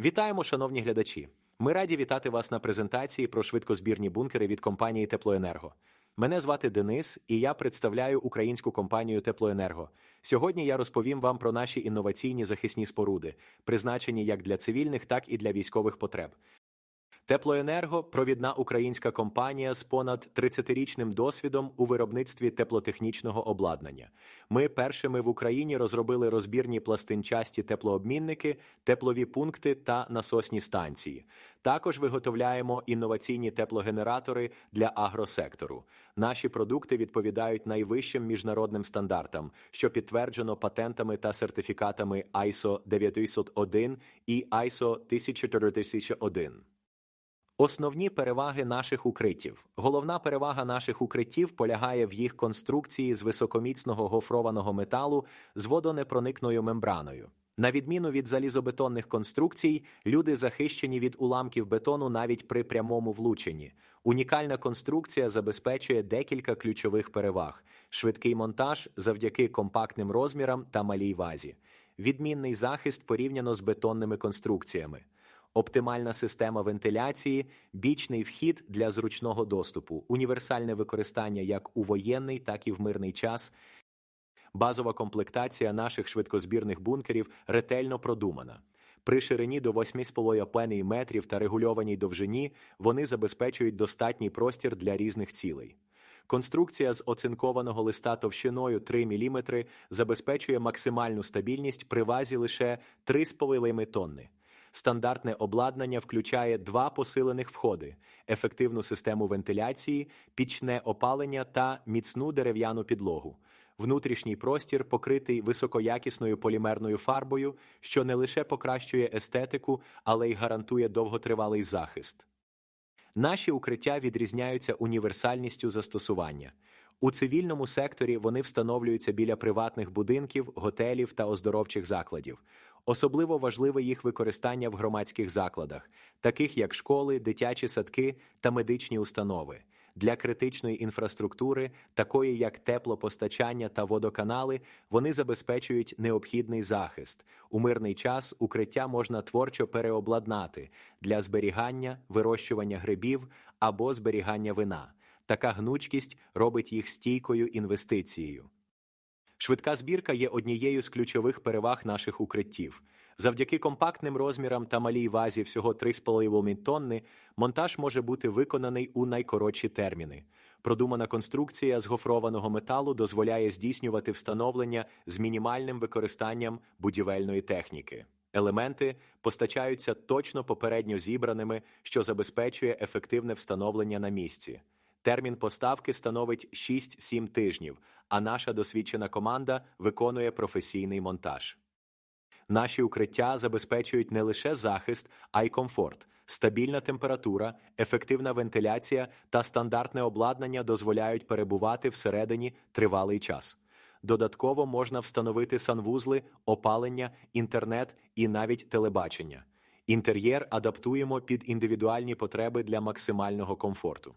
Вітаємо, шановні глядачі! Ми раді вітати вас на презентації про швидкозбірні бункери від компанії Теплоенерго. Мене звати Денис, і я представляю українську компанію Теплоенерго. Сьогодні я розповім вам про наші інноваційні захисні споруди, призначені як для цивільних, так і для військових потреб. Теплоенерго провідна українська компанія з понад 30-річним досвідом у виробництві теплотехнічного обладнання. Ми першими в Україні розробили розбірні пластинчасті теплообмінники, теплові пункти та насосні станції. Також виготовляємо інноваційні теплогенератори для агросектору. Наші продукти відповідають найвищим міжнародним стандартам, що підтверджено патентами та сертифікатами ISO 9001 і ISO 14001. Основні переваги наших укриттів. Головна перевага наших укриттів полягає в їх конструкції з високоміцного гофрованого металу з водонепроникною мембраною. На відміну від залізобетонних конструкцій, люди захищені від уламків бетону навіть при прямому влученні. Унікальна конструкція забезпечує декілька ключових переваг: швидкий монтаж завдяки компактним розмірам та малій вазі, відмінний захист порівняно з бетонними конструкціями оптимальна система вентиляції, бічний вхід для зручного доступу, універсальне використання як у воєнний, так і в мирний час. Базова комплектація наших швидкозбірних бункерів ретельно продумана. При ширині до 8,5 метрів та регульованій довжині вони забезпечують достатній простір для різних цілей. Конструкція з оцинкованого листа товщиною 3 мм забезпечує максимальну стабільність при вазі лише 3,5 тонни. Стандартне обладнання включає два посилених входи, ефективну систему вентиляції, пічне опалення та міцну дерев'яну підлогу. Внутрішній простір покритий високоякісною полімерною фарбою, що не лише покращує естетику, але й гарантує довготривалий захист. Наші укриття відрізняються універсальністю застосування. У цивільному секторі вони встановлюються біля приватних будинків, готелів та оздоровчих закладів. Особливо важливе їх використання в громадських закладах, таких як школи, дитячі садки та медичні установи. Для критичної інфраструктури, такої як теплопостачання та водоканали, вони забезпечують необхідний захист. У мирний час укриття можна творчо переобладнати для зберігання, вирощування грибів або зберігання вина. Така гнучкість робить їх стійкою інвестицією. Швидка збірка є однією з ключових переваг наших укриттів. Завдяки компактним розмірам та малій вазі всього 3,5 тонни, монтаж може бути виконаний у найкоротші терміни. Продумана конструкція з гофрованого металу дозволяє здійснювати встановлення з мінімальним використанням будівельної техніки. Елементи постачаються точно попередньо зібраними, що забезпечує ефективне встановлення на місці. Термін поставки становить 6-7 тижнів, а наша досвідчена команда виконує професійний монтаж. Наші укриття забезпечують не лише захист, а й комфорт. Стабільна температура, ефективна вентиляція та стандартне обладнання дозволяють перебувати всередині тривалий час. Додатково можна встановити санвузли, опалення, інтернет і навіть телебачення. Інтер'єр адаптуємо під індивідуальні потреби для максимального комфорту.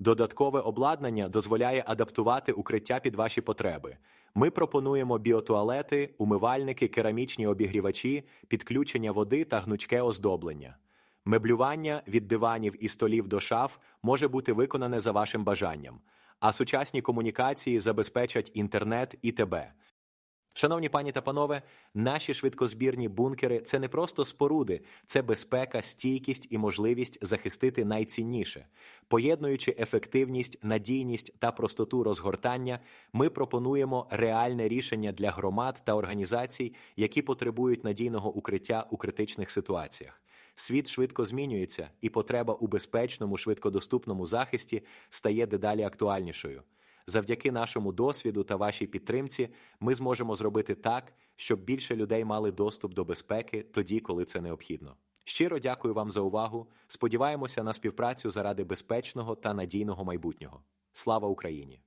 Додаткове обладнання дозволяє адаптувати укриття під ваші потреби. Ми пропонуємо біотуалети, умивальники, керамічні обігрівачі, підключення води та гнучке оздоблення. Меблювання від диванів і столів до шаф може бути виконане за вашим бажанням, а сучасні комунікації забезпечать інтернет і тебе. Шановні пані та панове, наші швидкозбірні бункери це не просто споруди, це безпека, стійкість і можливість захистити найцінніше. Поєднуючи ефективність, надійність та простоту розгортання, ми пропонуємо реальне рішення для громад та організацій, які потребують надійного укриття у критичних ситуаціях. Світ швидко змінюється, і потреба у безпечному, швидкодоступному захисті стає дедалі актуальнішою. Завдяки нашому досвіду та вашій підтримці ми зможемо зробити так, щоб більше людей мали доступ до безпеки тоді, коли це необхідно. Щиро дякую вам за увагу. Сподіваємося на співпрацю заради безпечного та надійного майбутнього. Слава Україні!